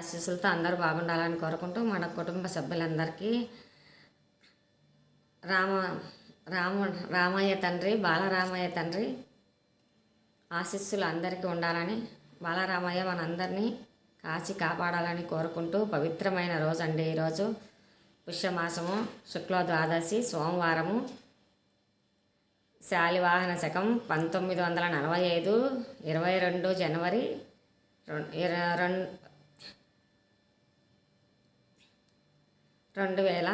ఆశీస్సులతో అందరూ బాగుండాలని కోరుకుంటూ మన కుటుంబ సభ్యులందరికీ రామ రామ రామయ్య తండ్రి బాలరామయ్య తండ్రి ఆశీస్సులు అందరికీ ఉండాలని బాలరామయ్య మనందరినీ కాచి కాపాడాలని కోరుకుంటూ పవిత్రమైన రోజు అండి ఈరోజు పుష్యమాసము శుక్ల ద్వాదశి సోమవారము శాలివాహన శకం పంతొమ్మిది వందల నలభై ఐదు ఇరవై రెండు జనవరి రెండు రెండు వేల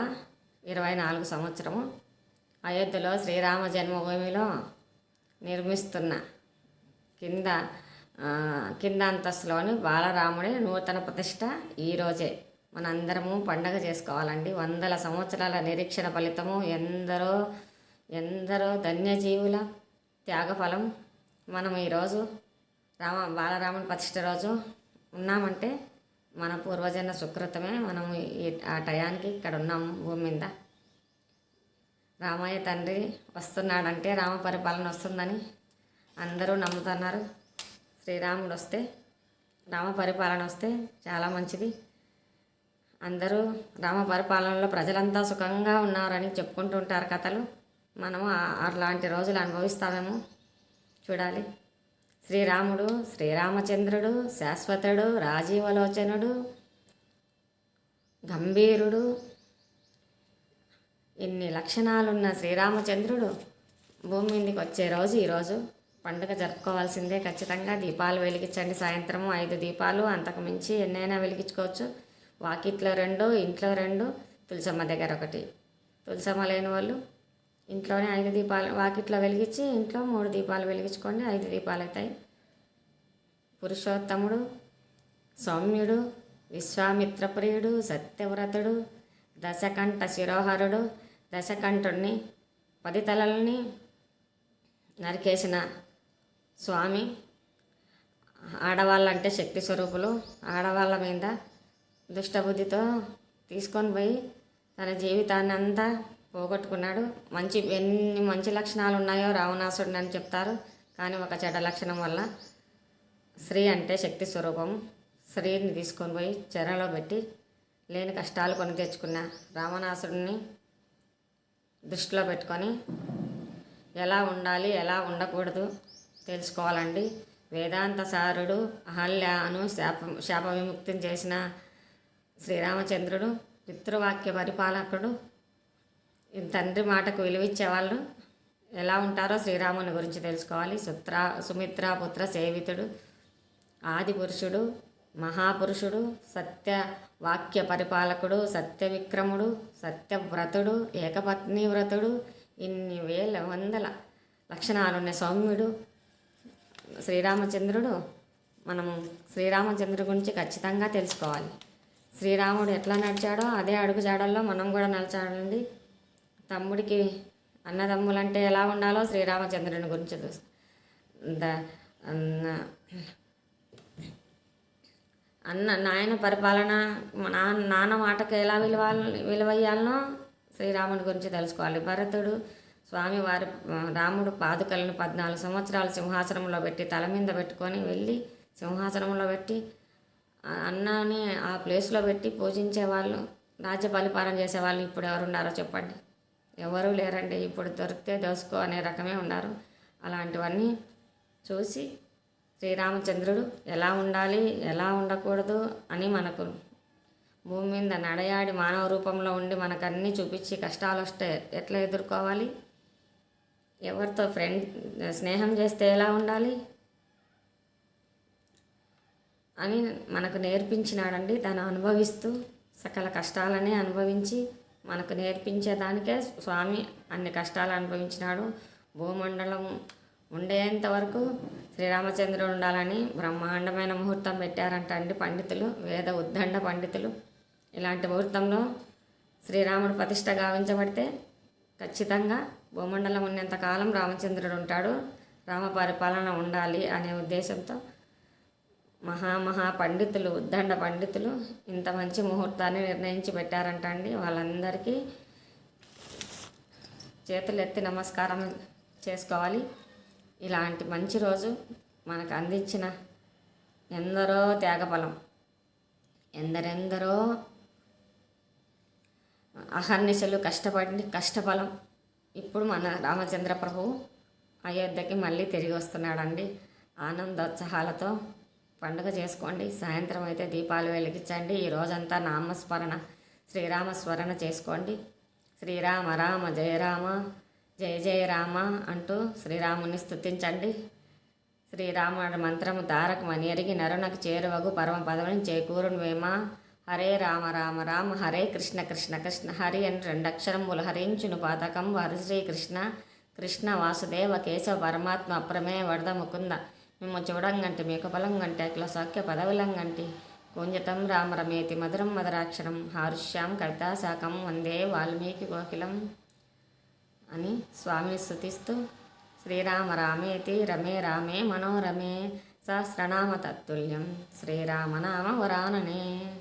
ఇరవై నాలుగు సంవత్సరము అయోధ్యలో శ్రీరామ జన్మభూమిలో నిర్మిస్తున్న కింద కింద అంతస్తులోని బాలరాముడి నూతన ప్రతిష్ట ఈరోజే మనందరము పండగ చేసుకోవాలండి. వందల సంవత్సరాల నిరీక్షణ ఫలితము. ఎందరో ఎందరో ధన్యజీవుల త్యాగఫలం మనం ఈరోజు రామ బాలరాముని ప్రతిష్ట రోజు ఉన్నామంటే మన పూర్వజన్మ సుకృతమే మనం ఈ ఆ టయానికి ఇక్కడ ఉన్నాము భూమి మీద. రామయ్య తండ్రి వస్తున్నాడంటే రామ పరిపాలన వస్తుందని అందరూ నమ్ముతున్నారు. శ్రీరాముడు వస్తే రామ పరిపాలన వస్తే చాలా మంచిది. అందరూ రామ పరిపాలనలో ప్రజలంతా సుఖంగా ఉన్నారని చెప్పుకుంటుంటారు కథలు. మనము అలాంటి రోజులు అనుభవిస్తామేమో. చూడాలి. శ్రీరాముడు శ్రీరామచంద్రుడు శాశ్వతుడు రాజీవలోచనుడు గంభీరుడు. ఇన్ని లక్షణాలున్న శ్రీరామచంద్రుడు భూమి మీదకి వచ్చే రోజు ఈరోజు పండుగ జరుపుకోవాల్సిందే ఖచ్చితంగా. దీపాలు వెలిగించండి. సాయంత్రము ఐదు దీపాలు అంతకు మించి ఎన్నైనా వెలిగించుకోవచ్చు. వాకిట్లో రెండు ఇంట్లో రెండు తులసమ్మ దగ్గర ఒకటి. తులసమ్మ లేని వాళ్ళు ఇంట్లోనే ఐదు దీపాలు వాకిట్లో వెలిగించి ఇంట్లో మూడు దీపాలు వెలిగించుకోండి ఐదు దీపాలు అవుతాయి పురుషోత్తముడు సౌమ్యుడు విశ్వామిత్రప్రియుడు సత్యవ్రతుడు దశకంఠ శిరోహరుడు దశకంఠుణ్ణి పది తలల్ని నరికేసిన స్వామి ఆడవాళ్ళంటే శక్తి స్వరూపులు ఆడవాళ్ళ మీద దుష్టబుద్ధితో తీసుకొని పోయి తన జీవితాన్ని అంతా పోగొట్టుకున్నాడు. మంచి ఎన్ని మంచి లక్షణాలు ఉన్నాయో రావణాసుడు అని చెప్తారు. కానీ ఒక చెడ్డ లక్షణం వల్ల స్త్రీ అంటే శక్తి స్వరూపం. స్త్రీని తీసుకొని పోయి చెరలో పెట్టి లేని కష్టాలు కొని తెచ్చుకున్న రావణాసుడిని దృష్టిలో పెట్టుకొని ఎలా ఉండాలి ఎలా ఉండకూడదు తెలుసుకోవాలండి. వేదాంత సారుడు అహల్యాను శాప శాప విముక్తిని చేసిన శ్రీరామచంద్రుడు పితృవాక్య పరిపాలకుడు తండ్రి మాటకు విలువిచ్చేవాళ్ళు. ఎలా ఉంటారో శ్రీరాముని గురించి తెలుసుకోవాలి. సుత్ర సుమిత్ర పుత్ర సేవితుడు ఆది పురుషుడు మహాపురుషుడు సత్య వాక్య పరిపాలకుడు సత్య విక్రముడు సత్యవ్రతుడు ఏకపత్ని వ్రతుడు ఇన్ని వేల వందల లక్షణాలున్న సౌమ్యుడు శ్రీరామచంద్రుడు. మనము శ్రీరామచంద్రుడి గురించి ఖచ్చితంగా తెలుసుకోవాలి. శ్రీరాముడు ఎట్లా నడిచాడో అదే అడుగుజాడల్లో మనం కూడా నడిచాడండి తమ్ముడికి అన్నదమ్ములంటే ఎలా ఉండాలో శ్రీరామచంద్రుని గురించి తెలుసు ద- అన్న నాయన పరిపాలన నా నాన్న నాన్న మాటకు ఎలా విలువ విలువయ్యాలనో శ్రీరాముడి గురించి తెలుసుకోవాలి. భరతుడు స్వామి వారి రాముడు పాదుకలను పద్నాలుగు సంవత్సరాలు సింహాసనంలో పెట్టి తల మీద పెట్టుకొని వెళ్ళి సింహాసనంలో పెట్టి అన్నని ఆ ప్లేస్లో పెట్టి పూజించేవాళ్ళు రాజ్య పరిపాలన చేసేవాళ్ళు ఇప్పుడు ఎవరున్నారో చెప్పండి. ఎవరూ లేరండి. ఇప్పుడు దొరికితే దోసుకో అనే రకమే ఉన్నారు. అలాంటివన్నీ చూసి శ్రీరామచంద్రుడు ఎలా ఉండాలి ఎలా ఉండకూడదు అని మనకు భూమి మీద నడయాడి మానవ రూపంలో ఉండి మనకు అన్నీ చూపించి కష్టాలు వస్తే ఎట్లా ఎదుర్కోవాలి? ఎవరితో ఫ్రెండ్ స్నేహం చేస్తే ఎలా ఉండాలి? అని మనకు నేర్పించినాడండి. తను అనుభవిస్తూ సకల కష్టాలని అనుభవించి మనకు నేర్పించేదానికే స్వామి అన్ని కష్టాలు అనుభవించినాడు. భూమండలం ఉండేంత వరకు శ్రీరామచంద్రుడు ఉండాలని బ్రహ్మాండమైన ముహూర్తం పెట్టారంట అండి పండితులు వేద ఉద్దండ పండితులు. ఇలాంటి ముహూర్తంలో శ్రీరాముడు ప్రతిష్ట గావించబడితే ఖచ్చితంగా భూమండలం ఉన్నంతకాలం రామచంద్రుడు ఉంటాడు. రామ పరిపాలన ఉండాలి అనే ఉద్దేశంతో మహామహా పండితులు ఉద్దండ పండితులు ఇంత మంచి ముహూర్తాన్ని నిర్ణయించి పెట్టారంట అండి. వాళ్ళందరికీ చేతులు ఎత్తి నమస్కారం చేసుకోవాలి. ఇలాంటి మంచి రోజు మనకు అందించిన ఎందరో త్యాగఫలం ఎందరెందరో అహర్నిశలు కష్టపడి కష్టఫలం ఇప్పుడు మన రామచంద్ర ప్రభు అయోధ్యకి మళ్ళీ తిరిగి వస్తున్నాడండి. ఆనందోత్సాహాలతో పండుగ చేసుకోండి. సాయంత్రం అయితే దీపాలు వెలిగించండి. ఈ రోజంతా నామస్మరణ శ్రీరామస్మరణ చేసుకోండి. శ్రీరామ రామ జయ రామ జయ జయ రామ అంటూ శ్రీరాముని స్తుతించండి. శ్రీరాముడి మంత్రము తారకమని ఎరిగి నరునకు చేరువగు పరమ పదవిని చేకూరును వేమ? హరే రామ రామ రామ హరే కృష్ణ కృష్ణ కృష్ణ హరి అని రెండక్షరములు హరించును పాతకం వారు శ్రీకృష్ణ కృష్ణ వాసుదేవ కేశవ పరమాత్మ అప్రమే వరద ముకుంద మిమ్మ చూడంగంటి మీకు బలంగంటి అఖిల సౌఖ్య పదవులంగంటి కుంజతం రామరమేతి మధురం మధురాక్షరం హారుష్యాం కవితాశాఖం వందే వాల్మీకి గోకిలం అని స్వామిని స్తుతిస్తూ శ్రీరామ రామేతి రమే రామే మనోరమే సహస్రనామ తత్తుల్యం. శ్రీరామనామ వరాననే.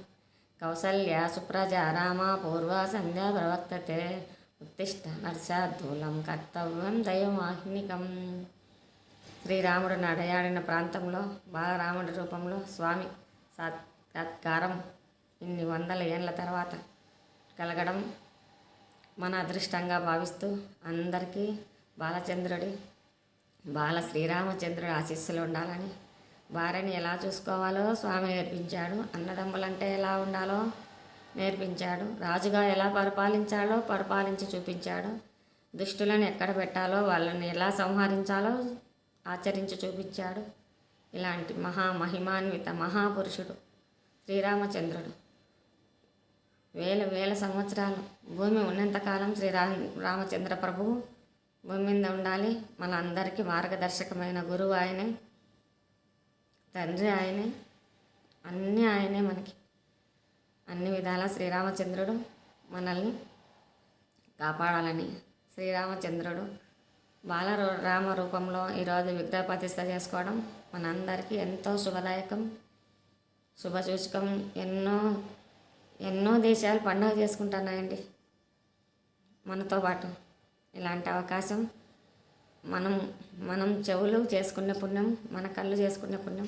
కౌసల్య సుప్రజ రామ పూర్వ సంధ్యా ప్రవర్తతే. ఉత్తిష్ట నర్షార్థూలం కర్తవ్యం దైవమాహ్నికం శ్రీరాముడు నడయాడిన ప్రాంతంలో బాలరాముడి రూపంలో స్వామి సాత్కారం ఇన్ని వందల ఏళ్ళ తర్వాత కలగడం మన అదృష్టంగా భావిస్తూ అందరికీ బాలచంద్రుడి బాల శ్రీరామచంద్రుడి ఆశీస్సులు ఉండాలని భార్యని ఎలా చూసుకోవాలో స్వామి నేర్పించాడు. అన్నదమ్ములంటే ఎలా ఉండాలో నేర్పించాడు. రాజుగా ఎలా పరిపాలించాలో పరిపాలించి చూపించాడు. దుష్టులను ఎక్కడ పెట్టాలో వాళ్ళని ఎలా సంహరించాలో ఆచరించి చూపించాడు. ఇలాంటి మహా మహిమాన్విత మహాపురుషుడు శ్రీరామచంద్రుడు. వేల వేల సంవత్సరాలు భూమి ఉన్నంతకాలం శ్రీరామ రామచంద్ర ప్రభువు భూమి మీద ఉండాలి. మన అందరికీ మార్గదర్శకమైన గురువు ఆయనే తండ్రి ఆయనే అన్నీ ఆయనే మనకి. అన్ని విధాల శ్రీరామచంద్రుడు మనల్ని కాపాడాలని శ్రీరామచంద్రుడు బాల రూ- రామ రూపంలో ఈరోజు విగ్రహ ప్రతిష్ట చేసుకోవడం మనందరికీ ఎంతో శుభదాయకం. శుభసూచకం ఎన్నో ఎన్నో దేశాలు పండుగ చేసుకుంటున్నాయండి. మనతో పాటు ఇలాంటి అవకాశం. మనం మనం చెవులు చేసుకునే పుణ్యం మన కళ్ళు చేసుకునే పుణ్యం.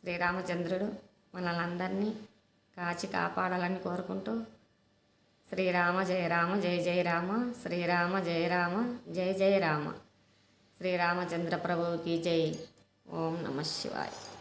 శ్రీరామచంద్రుడు మనల్ని అందరినీ కాచి కాపాడాలని కోరుకుంటూ శ్రీరామ జయ రామ జయ జయ రామ శ్రీరామ జయ రామ జయ జయ రామ. శ్రీరామచంద్ర ప్రభువుకి జై. ఓం నమ శివాయ.